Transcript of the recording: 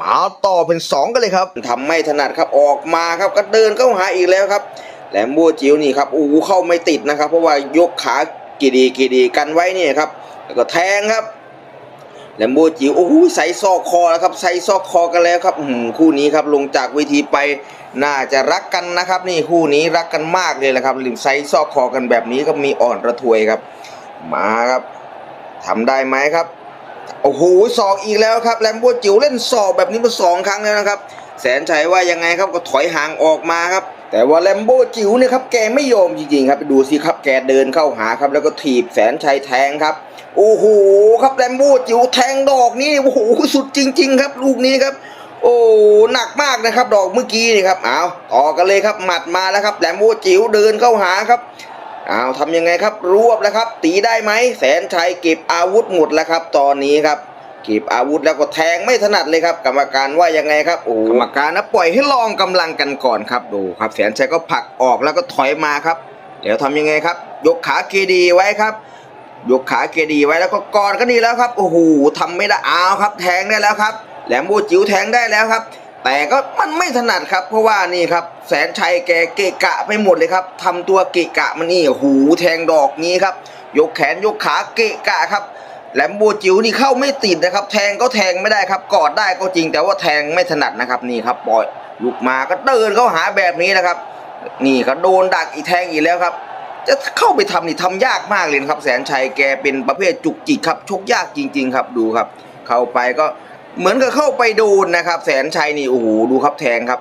มาต่อเป็นสองกันเลยครับทำไม่ถนัดครับออกมาครับก็เดินเข้าหาอีกแล้วครับแหลมบัวจิ๋วนี่ครับโอ้เข้าไม่ติดนะครับ เพราะว่ายกขากีดีกีดีกันไว้เนี่ยครับแล้วก็แทงครับแลมบัวจิ๋วโอ้โหใส่ซอกคอแล้วครับใส่ซอกคอกันแล้วครับคู่นี้ครับลงจากเวทีไปน่าจะรักกันนะครับ นี่คู่นี้รักกันมากเลยแหละครับลิมใส่ซอกคอกันแบบนี้ก็มีอ่อนระทวยครับ มาครับทำได้ไหมครับ โอ้โหศอกอีกแล้วครับแลมโบจิ๋วเล่นศอกแบบนี้มาสองครั้งแล้วนะครับ แสนชัยว่ายังไงครับก็ถอยห่างออกมาครับ แต่ว่าแลมโบจิ๋วเนี่ยครับแกไม่ยอมจริงๆครับดูสิครับแกเดินเข้าหาครับ แล้วก็ถีบแสนชัยแทงครับโอ้โหครับแลมโบจิ๋วแทงดอกนี้โอ้โหสุดจริง ๆ ครับ ลูกนี้ครับโอ้หนักมากนะครับ ดอกเมื่อกี้นี่ครับเอาต่อกันเลยครับหมัดมาแล้วครับแลมโบจิ๋วเดินเข้าหาครับ เอาทำยังไงครับ รวบแล้วครับ ตีได้ไหมแสนชัยเก็บอาวุธหมดแล้วครับ ตอนนี้ครับเก็บอาวุธแล้วก็แทงไม่ถนัดเลยครับ กรรมการว่ายังไงครับโอ้กรรมการนะปล่อยให้ลองกำลังกันก่อนครับดูครับ แสนชัยก็ผลักออกแล้วก็ถอยมาครับเดี๋ยวทำยังไงครับ ยกขาเกดีไว้ครับยกขาเกดีไว้แล้วก็กอดก็ดีแล้วครับโอ้โหทำไม่ได้เอาวครับ แทงได้แล้วครับ แหลมบูจิ๋วแทงได้แล้วครับ แต่ก็มันไม่ถนัดครับ เพราะว่านี่ครับ แสนชัยแกเกะกะไปหมดเลยครับทำตัวเกะกะมันนี่หูแทงดอกนี้ครับ ยกแขนยกขาเกะกะครับแหลมบูจิ๋วนี่เข้าไม่ติดนะครับ แทงก็แทงไม่ได้ครับ กอดได้ก็จริง แต่ว่าแทงไม่ถนัดนะครับนี่ครับปล่อยลุกมาก็เดินเข้าหาแบบนี้นะครับ นี่ก็โดนดักอีแทงอีกแล้วครับ จะเข้าไปทำนี่ทำยากมากเลยครับ แสนชัยแกเป็นประเภทจุกจิกครับชกยากจริง ๆ ครับดูครับ เข้าไปก็ เหมือนกับเข้าไปโดนนะครับ แสนชัยนี่โอ้โหดูครับแทงครับ